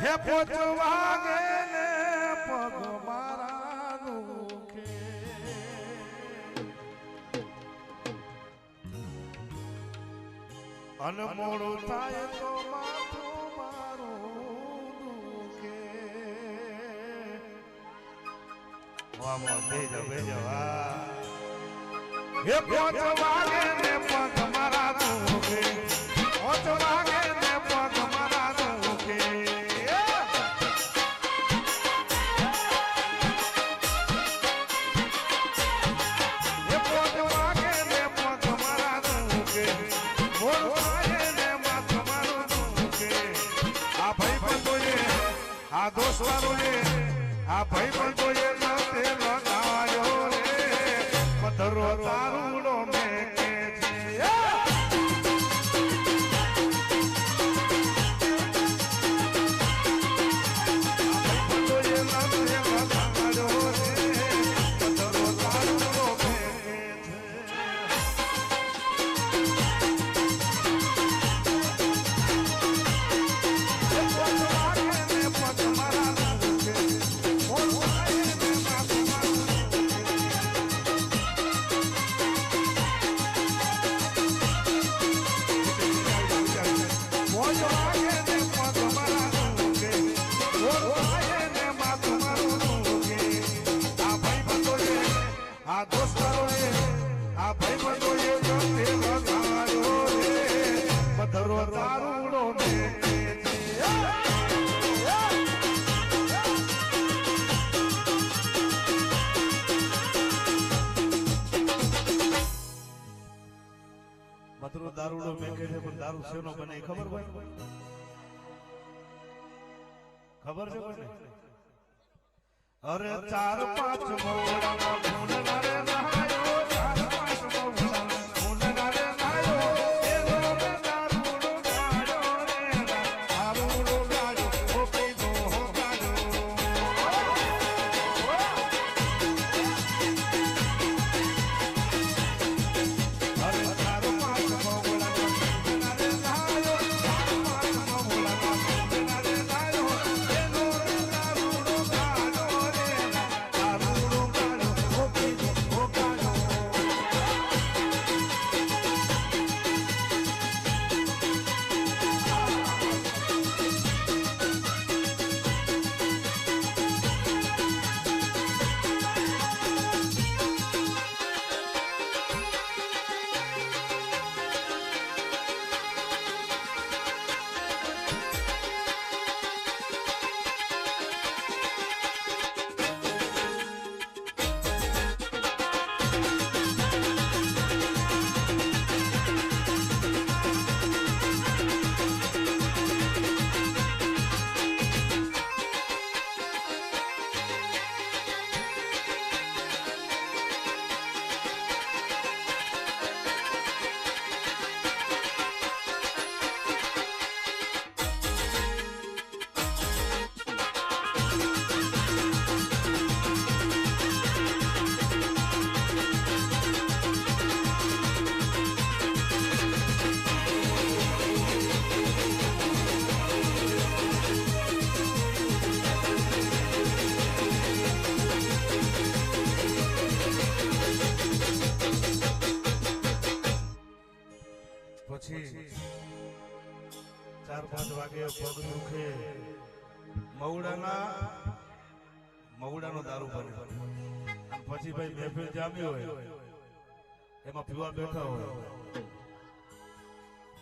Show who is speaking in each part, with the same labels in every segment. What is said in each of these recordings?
Speaker 1: હે પોચ વાગે ને પગ મારા દુખે અન મોડું થાય તો માથું મારું દુખે વાહ વાહ બેજો બેજો વાહ હે પોચ વાગે પગ આ દોસ્તારોએ આ ભાઈ બંધોએ નતે મતરો દારૂડો મેકે છે પણ દારૂ શેનો બને ખબર હોય? ખબર છે કોઈને? અરે ચાર પાંચ મોડામાં ભૂંડના રે પછી ચાર પાંચ વાગે પગ દુખે મવડાના મવડાનો દારૂ બને. પછી ભાઈ મહેફિલ જામી હોય, એમાં પીવા બેઠા હોય.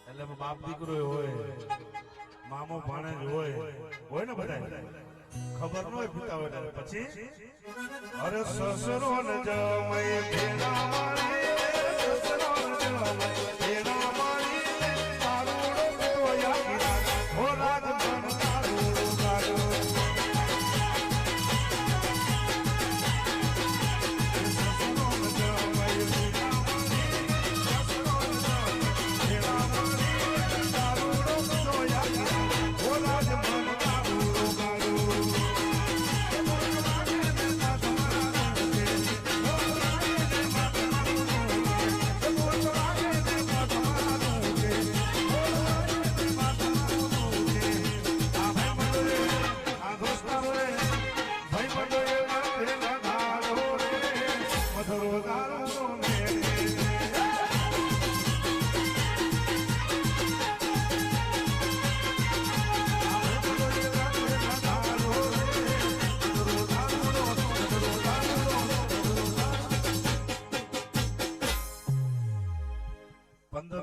Speaker 1: એટલે એમાં બાપ દીકરો હોય, મામો ભાણે હોય હોય ને બધા ખબર ન હોય પીતા હોય પછી અરે સસરો ને જમાઈ ભેડા મારી.